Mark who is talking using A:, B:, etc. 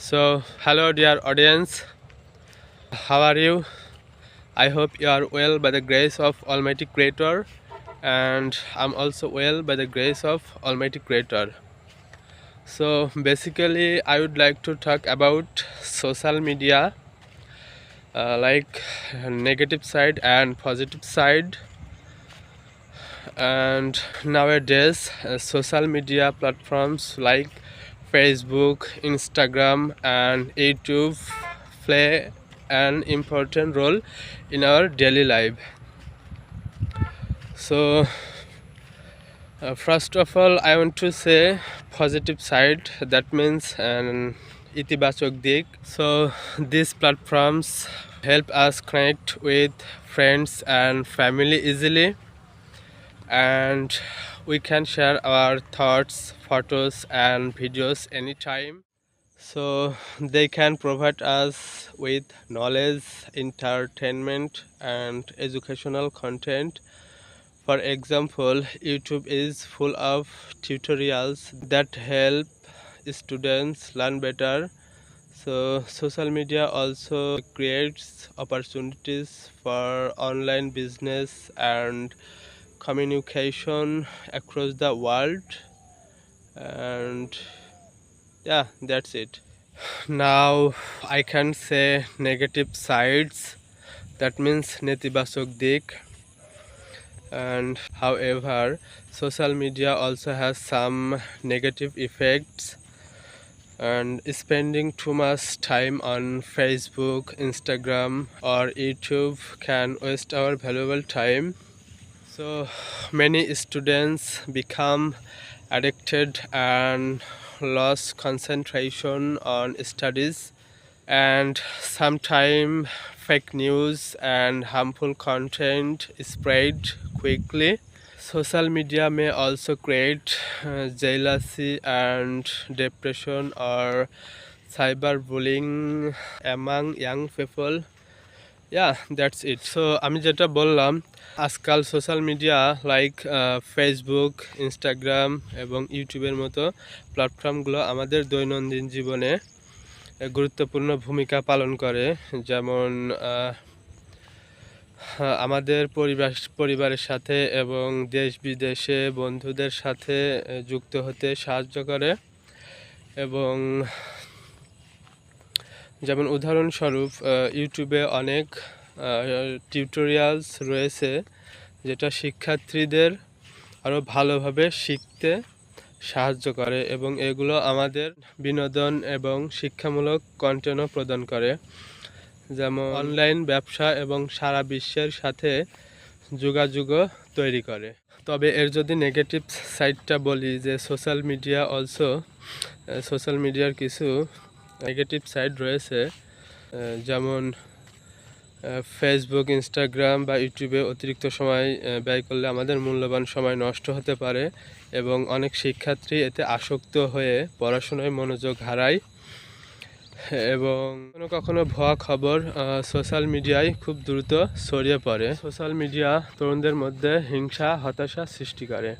A: So, hello, dear audience. How are you? I hope you are well by the grace of Almighty Creator, and I'm also well by the grace of Almighty Creator. So, basically, I would like to talk about social media, uh, like negative side and positive side. And nowadays, uh, social media platforms like Facebook, Instagram and YouTube play an important role in our daily life. So uh, first of all I want to say positive side that means an itibachok dik. So these platforms help us connect with friends and family easily and we can share our thoughts photos and videos anytime. So they can provide us with knowledge entertainment and educational content. For example youtube is full of tutorials that help students learn better. So social media also creates opportunities for online business and communication across the world. And yeah that's it. Now i can say negative sides. That means netibashok dik and however social media also has some negative effects. And spending too much time on facebook instagram or youtube can waste our valuable time so many students become addicted and lost concentration on studies and sometimes fake news and harmful content spread quickly. Social media may also create uh, jealousy and depression or cyberbullying among young people. Yeah that's it so আমি যেটা বললাম, আজকাল social media like Facebook Instagram এবং ইউটিউবের মতো প্ল্যাটফর্মগুলো আমাদের দৈনন্দিন জীবনে গুরুত্বপূর্ণ ভূমিকা পালন করে। যেমন আমাদের পরিবার, পরিবারের সাথে এবং দেশ বিদেশে বন্ধুদের সাথে যুক্ত হতে সাহায্য করে। এবং যেমন উদাহরণস্বরূপ ইউটিউবে অনেক টিউটোরিয়ালস রয়েছে যেটা শিক্ষার্থীদের আরও ভালোভাবে শিখতে সাহায্য করে এবং এগুলো আমাদের বিনোদন এবং শিক্ষামূলক কন্টেন্টও প্রদান করে। যেমন অনলাইন ব্যবসা এবং সারা বিশ্বের সাথে যোগাযোগও তৈরি করে। তবে এর যদি নেগেটিভ সাইডটা বলি যে সোশ্যাল মিডিয়া অলসো সোশ্যাল মিডিয়ার কিছু নেগেটিভ সাইড রয়েছে যেমন ফেসবুক ইনস্টাগ্রাম বা ইউটিউবে অতিরিক্ত সময় ব্যয় করলে আমাদের মূল্যবান সময় নষ্ট হতে পারে এবং অনেক শিক্ষার্থী এতে আসক্ত হয়ে পড়াশোনায় মনোযোগ হারায়। এবং কখনো কখনো ভুয়া খবর সোশ্যাল মিডিয়ায় খুব দ্রুত ছড়িয়ে পড়ে। সোশ্যাল মিডিয়া তরুণদের মধ্যে হিংসা, হতাশা সৃষ্টি করে।